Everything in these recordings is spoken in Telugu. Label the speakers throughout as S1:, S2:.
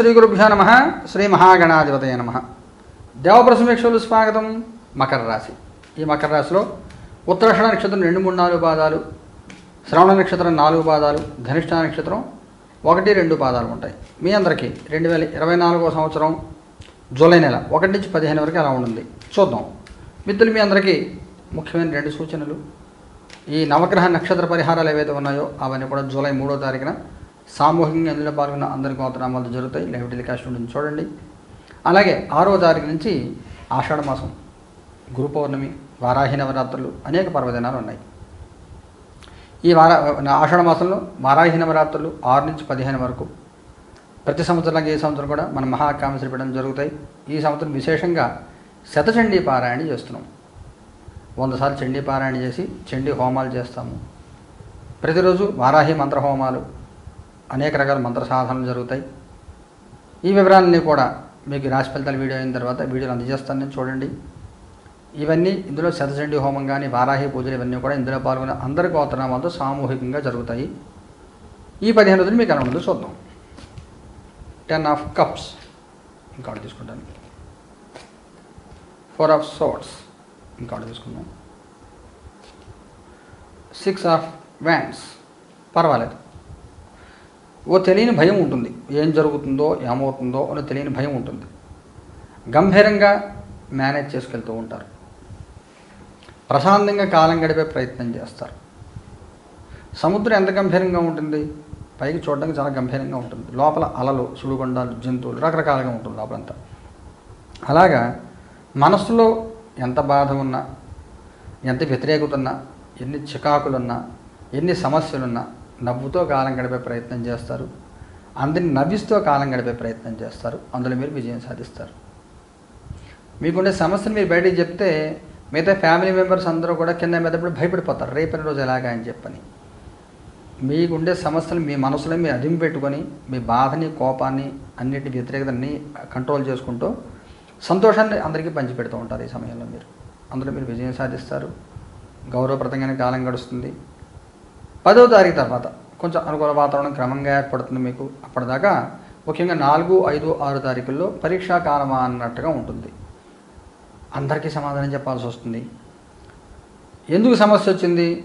S1: శ్రీ గురుభ్యో నమ శ్రీ మహాగణాధిపతయ నమ. దేవప్రసమీక్షలు స్వాగతం. మకర రాశి. ఈ మకర రాశిలో ఉత్తరాషణ నక్షత్రం రెండు మూడు నాలుగు పాదాలు శ్రవణ నక్షత్రం నాలుగు పాదాలు ధనిష్ట నక్షత్రం ఒకటి రెండు పాదాలు ఉంటాయి. మీ అందరికీ రెండు వేల ఇరవై నాలుగో సంవత్సరం జూలై నెల ఒకటి నుంచి పదిహేను వరకు ఎలా ఉంటుంది? చూద్దాం. మిత్రులు మీ అందరికీ ముఖ్యమైన రెండు సూచనలు. ఈ నవగ్రహ నక్షత్ర పరిహారాలు ఏవైతే ఉన్నాయో అవన్నీ కూడా జూలై మూడో తారీఖున సామూహికంగా ఇందులో పాల్గొన్న అందరి గోత్రనామాలు జరుగుతాయి. లైవ్ టెలికాస్ట్ ఉంటుంది. చూడండి. అలాగే ఆరో తారీఖు నుంచి ఆషాఢ మాసం గురు పౌర్ణమి వారాహి నవరాత్రులు అనేక పర్వదినాలు ఉన్నాయి. ఈ వార ఆషాఢ మాసంలో వారాహి నవరాత్రులు ఆరు నుంచి పదిహేను వరకు. ప్రతి సంవత్సరంలో ఈ సంవత్సరం కూడా మన మహాకామశ్రీ పీఠం జరుగుతాయి. ఈ సంవత్సరం విశేషంగా శతచండీ పారాయణ చేస్తున్నాం. వంద సార్లు చండీ పారాయణ చేసి చండీ హోమాలు చేస్తాము. ప్రతిరోజు వారాహి మంత్ర హోమాలు అనేక రకాల మంత్ర సాధనలు జరుగుతాయి. ఈ వివరాలన్నీ కూడా మీకు రాశి ఫలితాల వీడియో అయిన తర్వాత వీడియోలు అందజేస్తాను. నేను చూడండి. ఇవన్నీ ఇందులో శతచండి హోమం కానీ వారాహి పూజలు ఇవన్నీ కూడా ఇందులో పాల్గొనే అందరి గోత్రనామాలతో సామూహికంగా జరుగుతాయి. ఈ పదిహేను రోజులు మీకు ఎలా ఉండదు చూద్దాం. టెన్ ఆఫ్ కప్స్ ఇంకా తీసుకుంటాను. ఫోర్ ఆఫ్ సోట్స్ ఇంకా తీసుకుందాం. సిక్స్ ఆఫ్ వ్యాండ్స్ పర్వాలేదు. ఓ తెలియని భయం ఉంటుంది. ఏం జరుగుతుందో ఏమవుతుందో అని తెలియని భయం ఉంటుంది. గంభీరంగా మేనేజ్ చేసుకెళ్తూ ఉంటారు. ప్రశాంతంగా కాలం గడిపే ప్రయత్నం చేస్తారు. సముద్రం ఎంత గంభీరంగా ఉంటుంది? పైకి చూడడానికి చాలా గంభీరంగా ఉంటుంది. లోపల అలలు సుడిగుండాలు జంతువులు రకరకాలుగా ఉంటుంది లోపలంతా. అలాగా మనసులో ఎంత బాధ ఉన్నా ఎంత వ్యతిరేకత ఉన్నా ఎన్ని చికాకులున్నా ఎన్ని సమస్యలున్నా నవ్వుతో కాలం గడిపే ప్రయత్నం చేస్తారు. అందరిని నవ్విస్తూ కాలం గడిపే ప్రయత్నం చేస్తారు. అందులో మీరు విజయం సాధిస్తారు. మీకుండే సమస్యను మీరు బయటికి చెప్తే మిగతా ఫ్యామిలీ మెంబర్స్ అందరూ కూడా కింద మీదప్పుడు భయపడిపోతారు. రేపటి రోజు ఎలాగా అని చెప్పని. మీకుండే సమస్యలు మీ మనసులో మీరు అదిమి పెట్టుకొని మీ బాధని కోపాన్ని అన్నిటి వ్యతిరేకతని కంట్రోల్ చేసుకుంటూ సంతోషాన్ని అందరికీ పంచిపెడుతూ ఉంటారు ఈ సమయంలో మీరు. అందులో మీరు విజయం సాధిస్తారు. గౌరవప్రదంగానే కాలం గడుస్తుంది. పదవ తారీఖు తర్వాత కొంచెం అనుకూల వాతావరణం క్రమంగా ఏర్పడుతుంది మీకు అప్పటిదాకా. ముఖ్యంగా నాలుగు ఐదు ఆరు తారీఖుల్లో పరీక్షా కాలమా అన్నట్టుగా ఉంటుంది. అందరికీ సమాధానం చెప్పాల్సి వస్తుంది. ఎందుకు సమస్య వచ్చింది?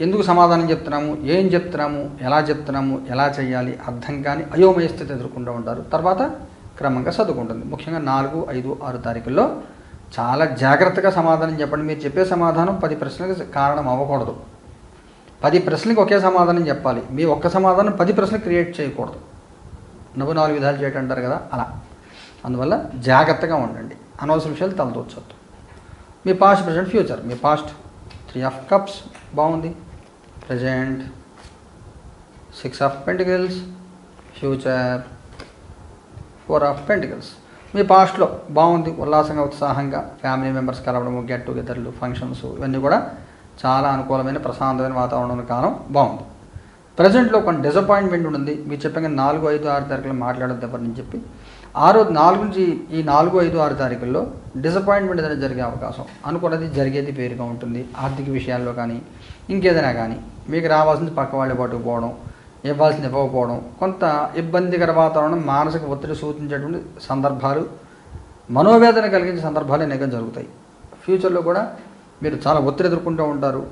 S1: ఎందుకు సమాధానం చెప్తున్నాము? ఏం చెప్తున్నాము? ఎలా చెప్తున్నాము? ఎలా చేయాలి అర్థం కాని అయోమయ స్థితి ఎదుర్కొంటూ ఉంటారు. తర్వాత క్రమంగా చదువుకుంటుంది ముఖ్యంగా నాలుగు ఐదు ఆరు తారీఖుల్లో చాలా జాగ్రత్తగా సమాధానం చెప్పండి. మీరు చెప్పే సమాధానం పది ప్రశ్నలకు కారణం అవ్వకూడదు. పది ప్రశ్నలకు ఒకే సమాధానం చెప్పాలి. మీ ఒక్క సమాధానం పది ప్రశ్నలు క్రియేట్ చేయకూడదు. నవ్వు నాలుగు విధాలు చేయటం అంటారు కదా అలా. అందువల్ల జాగ్రత్తగా ఉండండి. అనవసర విషయాలు తలదూర్చొద్దు. మీ పాస్ట్ ప్రజెంట్ ఫ్యూచర్ మీ పాస్ట్ త్రీ ఆఫ్ కప్స్ బాగుంది. Present six of pentacles future four of pentacles మీ పాస్ట్లో బాగుంది ఉల్లాసంగా ఉత్సాహంగా ఫ్యామిలీ మెంబర్స్ కలవడము గెట్ టుగెదర్లు ఫంక్షన్స్ ఇవన్నీ కూడా చాలా అనుకూలమైన ప్రశాంతమైన వాతావరణం కాలం బాగుంది. ప్రజెంట్లో కొన్ని డిసప్పాయింట్మెంట్ ఉంది మీరు చెప్పిన నాలుగు ఐదు ఆరు తారీఖులు మాట్లాడద్దు ఎవరిని చెప్పి ఆరో నాలుగు నుంచి ఈ నాలుగు ఐదు ఆరు తారీఖుల్లో డిసప్పాయింట్మెంట్ ఏదైనా జరిగే అవకాశం. అనుకున్నది జరిగేది పేరుగా ఉంటుంది. ఆర్థిక విషయాల్లో కానీ ఇంకేదైనా కానీ మీకు రావాల్సింది పక్క వాళ్ళ పట్టుకుపోవడం ఇవ్వాల్సింది ఇవ్వకపోవడం కొంత ఇబ్బందికర వాతావరణం మానసిక ఒత్తిడి సూచించేటువంటి సందర్భాలు మనోవేదన కలిగించే సందర్భాలు అనేకం జరుగుతాయి. ఫ్యూచర్లో కూడా మీరు చాలా ఒత్తిడి ఎదుర్కొంటూ ఉంటారు.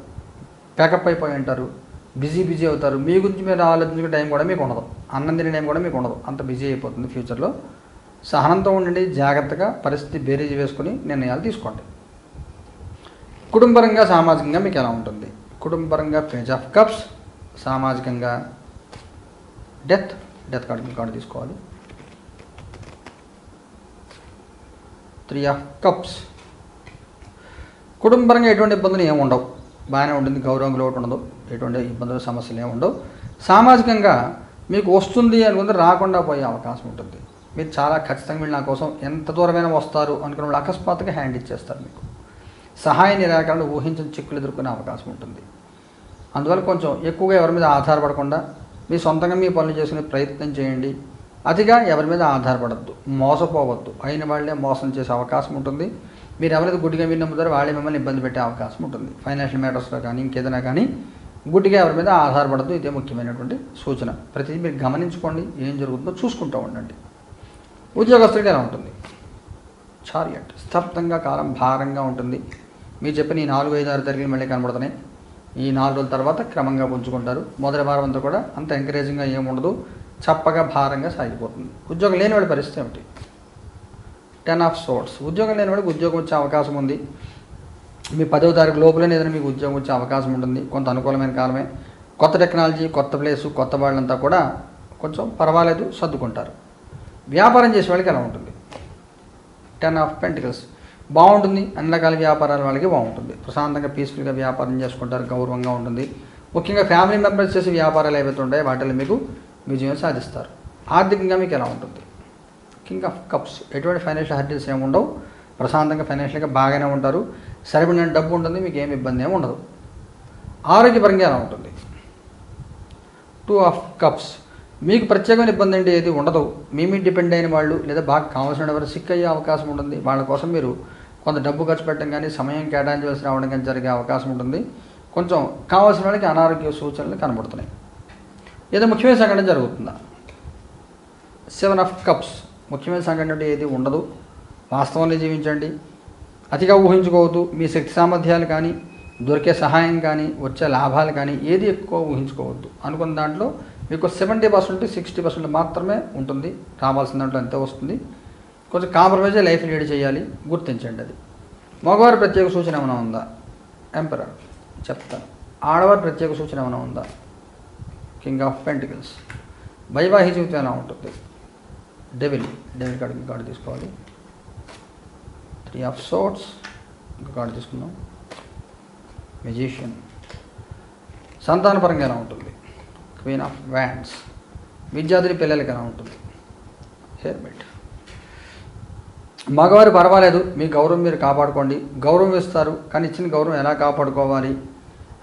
S1: ప్యాకప్ అయిపోయి ఉంటారు. బిజీ బిజీ అవుతారు. మీ గురించి మీరు ఆలోచించుకునే టైం కూడా మీకు ఉండదు. అన్నం తినే టైం కూడా మీకు ఉండదు. అంత బిజీ అయిపోతుంది ఫ్యూచర్లో. సహనంతో ఉండండి. జాగ్రత్తగా పరిస్థితి బేరీజ్ వేసుకొని నిర్ణయాలు తీసుకోండి. కుటుంబరంగా సామాజికంగా మీకు ఎలా ఉంటుంది? కుటుంబపరంగా పేజ్ ఆఫ్ కప్స్ సామాజికంగా డెత్ డెత్ కార్డు కార్డు తీసుకోవాలి. త్రీ ఆఫ్ కప్స్ కుటుంబపరంగా ఎటువంటి ఇబ్బందులు ఏమి ఉండవు. బాగానే ఉంటుంది గౌరవం లోటు ఉండదు. ఎటువంటి ఇబ్బందులు సమస్యలు ఏమి ఉండవు. సామాజికంగా మీకు వస్తుంది అనుకుంటే రాకుండా పోయే అవకాశం ఉంటుంది. మీరు చాలా ఖచ్చితంగా వీళ్ళు నా కోసం ఎంత దూరమైనా వస్తారు అనుకున్న వాళ్ళు అకస్మాత్తుగా హ్యాండ్ ఇచ్చేస్తారు మీకు. సహాయ నిరాకరణ ఊహించిన చిక్కులు ఎదుర్కొనే అవకాశం ఉంటుంది. అందువల్ల కొంచెం ఎక్కువగా ఎవరి మీద ఆధారపడకుండా మీ సొంతంగా మీ పనులు చేసుకునే ప్రయత్నం చేయండి. అతిగా ఎవరి మీద ఆధారపడద్దు మోసపోవద్దు. అయిన వాళ్ళే మోసం చేసే అవకాశం ఉంటుంది. మీరు ఎవరైతే గుడ్డిగా మీరు నమ్ముతారో వాళ్ళే మిమ్మల్ని ఇబ్బంది పెట్టే అవకాశం ఉంటుంది. ఫైనాన్షియల్ మ్యాటర్స్లో కానీ ఇంకేదైనా కానీ గుడ్డిగా ఎవరి మీద ఆధారపడద్దు. ఇదే ముఖ్యమైనటువంటి సూచన. ప్రతిదీ మీరు గమనించుకోండి. ఏం జరుగుతుందో చూసుకుంటూ ఉండండి. ఉద్యోగస్తుడికి ఎలా ఉంటుంది? చారియట్. స్తబ్దంగా కాలం భారంగా ఉంటుంది. మీరు చెప్పిన ఈ నాలుగు ఐదు ఆరు తరగతి మళ్ళీ కనబడుతున్నాయి. ఈ నాలుగు రోజుల తర్వాత క్రమంగా పుంజుకుంటారు. మొదటి వారం అంతా కూడా అంత ఎంకరేజింగ్గా ఏముండదు చప్పగా భారంగా సాగిపోతుంది. ఉద్యోగం లేని వాళ్ళ పరిస్థితి ఏమిటి? Ten of swords. ఉద్యోగం లేని వాడికి ఉద్యోగం వచ్చే అవకాశం ఉంది. మీ పదవ తారీఖు లోపలనే ఏదైనా మీకు ఉద్యోగం వచ్చే అవకాశం ఉంటుంది. కొంత అనుకూలమైన కాలమే. కొత్త టెక్నాలజీ కొత్త ప్లేసు కొత్త వాళ్ళంతా కూడా కొంచెం పర్వాలేదు సర్దుకుంటారు. వ్యాపారం చేసే వాళ్ళకి ఎలా ఉంటుంది? Ten of pentacles. బాగుంటుంది అన్ని రకాల వ్యాపారాల వాళ్ళకి బాగుంటుంది. ప్రశాంతంగా పీస్ఫుల్గా వ్యాపారం చేసుకుంటారు గౌరవంగా ఉంటుంది. ముఖ్యంగా ఫ్యామిలీ మెంబర్స్ చేసే వ్యాపారాలు ఏవైతే ఉంటాయో వాటిలో మీకు విజయం సాధిస్తారు. ఆర్థికంగా మీకు ఎలా ఉంటుంది? కింగ్ ఆఫ్ కప్స్ ఎటువంటి ఫైనాన్షియల్ హర్డిల్స్ ఏమి ఉండవు. ప్రశాంతంగా ఫైనాన్షియల్గా బాగానే ఉంటారు. సరిపడిన డబ్బు ఉంటుంది మీకు ఏమి ఇబ్బంది ఏమి ఉండదు. ఆరోగ్యపరంగా ఎలా ఉంటుంది? టూ ఆఫ్ కప్స్ మీకు ప్రత్యేకమైన ఇబ్బంది అంటే ఏది ఉండదు. మీ మీద డిపెండ్ అయిన వాళ్ళు లేదా బాగా కావాల్సిన వారు సిక్ అయ్యే అవకాశం ఉంటుంది. వాళ్ళ కోసం మీరు కొంత డబ్బు ఖర్చు పెట్టడం కానీ సమయం కేటాయించవలసి రావడం కానీ జరిగే అవకాశం ఉంటుంది. కొంచెం కావాల్సిన వాళ్ళకి అనారోగ్య సూచనలు కనబడుతున్నాయి. ఏదో ముఖ్యమైన సంఘటన జరుగుతుందా? సెవెన్ ఆఫ్ కప్స్ ముఖ్యమైన సంఘటన ఏది ఉండదు. వాస్తవంలో జీవించండి. అతిగా ఊహించుకోవద్దు. మీ శక్తి సామర్థ్యాలు కానీ దొరికే సహాయం కానీ వచ్చే లాభాలు కానీ ఏది ఎక్కువ ఊహించుకోవద్దు. అనుకున్న దాంట్లో మీకు సెవెంటీ పర్సెంట్ సిక్స్టీ పర్సెంట్ మాత్రమే ఉంటుంది. రావాల్సిన దాంట్లో ఎంత వస్తుంది? కొంచెం కాంప్రమైజ్ లైఫ్ లీడ్ చేయాలి. గుర్తించండి అది. మగవారి ప్రత్యేక సూచన ఏమైనా ఉందా? ఎంపరర్ చెప్తాను ఆడవారి ప్రత్యేక సూచన ఏమైనా ఉందా? కింగ్ ఆఫ్ పెంటికల్స్ వైవాహిక జీవితం ఎలా ఉంటుంది? డెవిల్ డెవిల్ కార్డు కార్డు తీసుకోవాలి. త్రీ ఆఫ్ సోట్స్ ఇంకా కార్డు తీసుకుందాం. మెజిషియన్ సంతానపరంగా ఎలా ఉంటుంది? క్వీన్ ఆఫ్ వ్యాండ్స్ విద్యార్థుల పిల్లలకి ఎలా ఉంటుంది? హెర్మెట్ మగవారు పర్వాలేదు మీ గౌరవం మీరు కాపాడుకోండి. గౌరవం ఇస్తారు కానీ ఇచ్చిన గౌరవం ఎలా కాపాడుకోవాలి?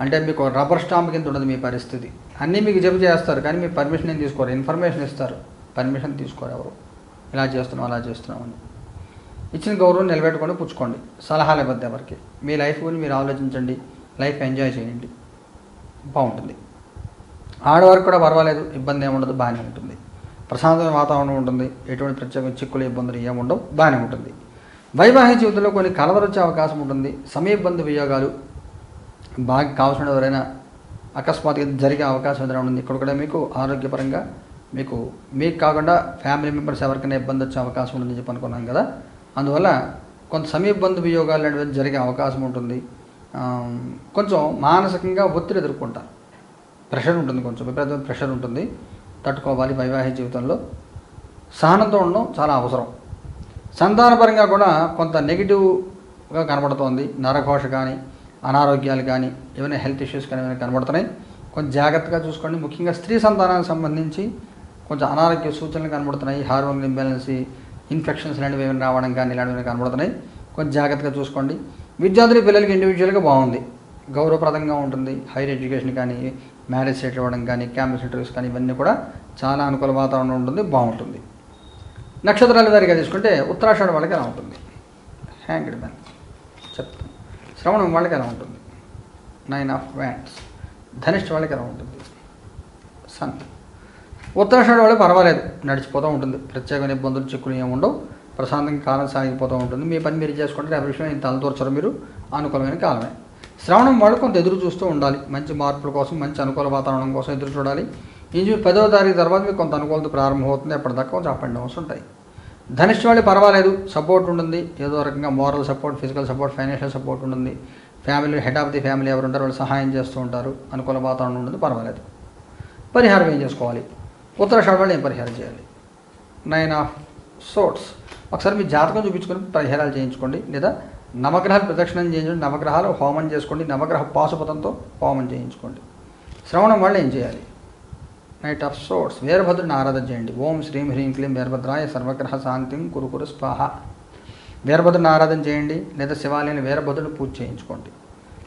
S1: అంటే మీకు రబ్బర్ స్టాంప్ కింద ఉండదు మీ పరిస్థితి. అన్నీ మీకు చెప్పు చేస్తారు కానీ మీ పర్మిషన్ ఏం తీసుకోరు? ఇన్ఫర్మేషన్ ఇస్తారు. పర్మిషన్ తీసుకోరు ఎవరు. ఇలా చేస్తున్నాం అలా చేస్తున్నాం అని. ఇచ్చిన గౌరవం నిలబెట్టుకొని పుచ్చుకోండి. సలహాలు ఇవ్వద్దు ఎవరికి. మీ లైఫ్ గురించి మీరు ఆలోచించండి. లైఫ్ ఎంజాయ్ చేయండి. బాగుంటుంది. ఆడవారికి కూడా పర్వాలేదు. ఇబ్బంది ఏముండదు బాగానే ఉంటుంది. ప్రశాంతమైన వాతావరణం ఉంటుంది. ఎటువంటి ప్రత్యేక చిక్కులు ఇబ్బందులు ఏముండవు బాగానే ఉంటుంది. వైవాహిక జీవితంలో కొన్ని కలవరు వచ్చే అవకాశం ఉంటుంది. సమయబంధు వియోగాలు బాగా కావాల్సిన ఎవరైనా అకస్మాత్తుగా జరిగే అవకాశం ఏదైనా ఉంటుంది. ఇక్కడ కూడా మీకు ఆరోగ్యపరంగా మీకు మీకు కాకుండా ఫ్యామిలీ మెంబర్స్ ఎవరికైనా ఇబ్బంది వచ్చే అవకాశం ఉంటుందని చెప్పి అనుకున్నాం కదా. అందువల్ల కొంత సమీపబంధ వియోగాలు అనేవి జరిగే అవకాశం ఉంటుంది. కొంచెం మానసికంగా ఒత్తిడి ఎదుర్కొంటారు. ప్రెషర్ ఉంటుంది కొంచెం విపరీతమైన ప్రెషర్ ఉంటుంది. తట్టుకోవాలి వైవాహిక జీవితంలో. సహనంతో ఉండడం చాలా అవసరం. సంతానపరంగా కూడా కొంత నెగిటివ్గా కనబడుతోంది. నరఘోష కానీ అనారోగ్యాలు కానీ ఏమైనా హెల్త్ ఇష్యూస్ కానీ ఏమైనా కనబడుతున్నాయి. కొంచెం జాగ్రత్తగా చూసుకోండి. ముఖ్యంగా స్త్రీ సంతానానికి సంబంధించి కొంచెం అనారోగ్య సూచనలు కనబడుతున్నాయి. హార్మోన్ ఇంబ్యాలెన్స్ ఇన్ఫెక్షన్స్ లాంటివి ఏమైనా రావడం కానీ ఇలాంటివి కనబడుతున్నాయి. కొంచెం జాగ్రత్తగా చూసుకోండి. విద్యార్థుల పిల్లలకి ఇండివిజువల్గా బాగుంది. గౌరవప్రదంగా ఉంటుంది. హైయర్ ఎడ్యుకేషన్ కానీ మ్యారేజ్ సెటిల్ అవ్వడం కానీ క్యాంపస్ ఇంటర్వ్యూస్ కానీ ఇవన్నీ కూడా చాలా అనుకూల వాతావరణం ఉంటుంది బాగుంటుంది. నక్షత్రాల వారిగా తీసుకుంటే ఉత్తరాషాఢ వాళ్ళకి ఎలా ఉంటుంది? హ్యాంగ్డ్ మ్యాన్ చెప్తాను. శ్రవణం వాళ్ళకి ఎలా ఉంటుంది? నైన్ ఆఫ్ వ్యాండ్స్ ధనిష్ట వాళ్ళకి ఎలా ఉంటుంది? సన్ ఉత్తరాషాఢ వాళ్ళు పర్వాలేదు. నడిచిపోతూ ఉంటుంది. ప్రత్యేకమైన ఇబ్బందులు చిక్కులు ఏమి ఉండవు. ప్రశాంతంగా కాలం సాగిపోతూ ఉంటుంది. మీ పని మీరు చేసుకుంటే రేపు విషయం ఇంత తలదూర్చరు మీరు. అనుకూలమైన కాలమే. శ్రవణం వాళ్ళు కొంత ఎదురు చూస్తూ ఉండాలి. మంచి మార్పుల కోసం మంచి అనుకూల వాతావరణం కోసం ఎదురు చూడాలి. ఇంజు పదవ తారీఖు తర్వాత మీకు కొంత అనుకూలత ప్రారంభమవుతుంది ఎప్పటిదాకా కొంచెం అప్ అండ్ డౌన్స్ ఉంటాయి. ధనిష్ట వాళ్ళు పర్వాలేదు. సపోర్ట్ ఉంటుంది. ఏదో రకంగా moral support physical support financial support ఉంటుంది. Family head of the family ఎవరు ఉంటారు వాళ్ళు సహాయం చేస్తూ ఉంటారు. అనుకూల వాతావరణం ఉంటుంది. పర్వాలేదు. పరిహారం ఏం చేసుకోవాలి? ఉత్తరాషాఢ వాళ్ళు ఏం పరిహారం చేయాలి. నైన్ ఆఫ్ సోట్స్ ఒకసారి మీ జాతకం చూపించుకొని పరిహారాలు చేయించుకోండి. లేదా నవగ్రహాలు ప్రదక్షిణం చేయించండి నవగ్రహాలు హోమం చేసుకోండి. నవగ్రహ పాశుపతంతో హోమం చేయించుకోండి. శ్రవణం వాళ్ళు ఏం చేయాలి? నైట్ ఆఫ్ సోర్స్ వీరభద్రుని ఆరాధన చేయండి. ఓం శ్రీం హ్రీం క్లీం వీరభద్రాయ సర్వగ్రహ శాంతిం కురుకురు స్వాహ. వీరభద్రుని ఆరాధన చేయండి. లేదా శివాలయాన్ని వీరభద్రుని పూజ చేయించుకోండి.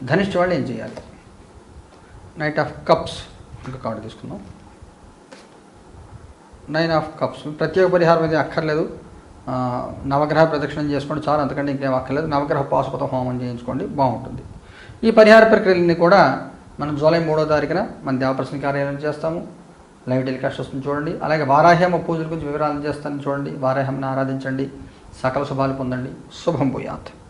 S1: ధనిష్ఠ వాళ్ళు ఏం చేయాలి? నైట్ ఆఫ్ కప్స్ ఇంకా కార్డు తీసుకుందాం. నైన్ ఆఫ్ కప్స్ ప్రత్యేక పరిహారం ఇది అక్కర్లేదు. నవగ్రహ ప్రదక్షిణం చేసుకోండి చాలా అంతకంటే ఇంకేం అక్కర్లేదు. నవగ్రహ పాశుపత హోమం చేయించుకోండి బాగుంటుంది. ఈ పరిహార ప్రక్రియలన్నీ కూడా మనం జూలై మూడో తారీఖున మన దేవప్రసన్న కార్యాలయం చేస్తాము. లైవ్ టెలికాస్ట్ వస్తుంది చూడండి. అలాగే వారాహ్యమ పూజల గురించి వివరాలు చేస్తాను చూడండి. వారాహ్యమని ఆరాధించండి. సకల శుభాలు పొందండి. శుభం భూయాత్.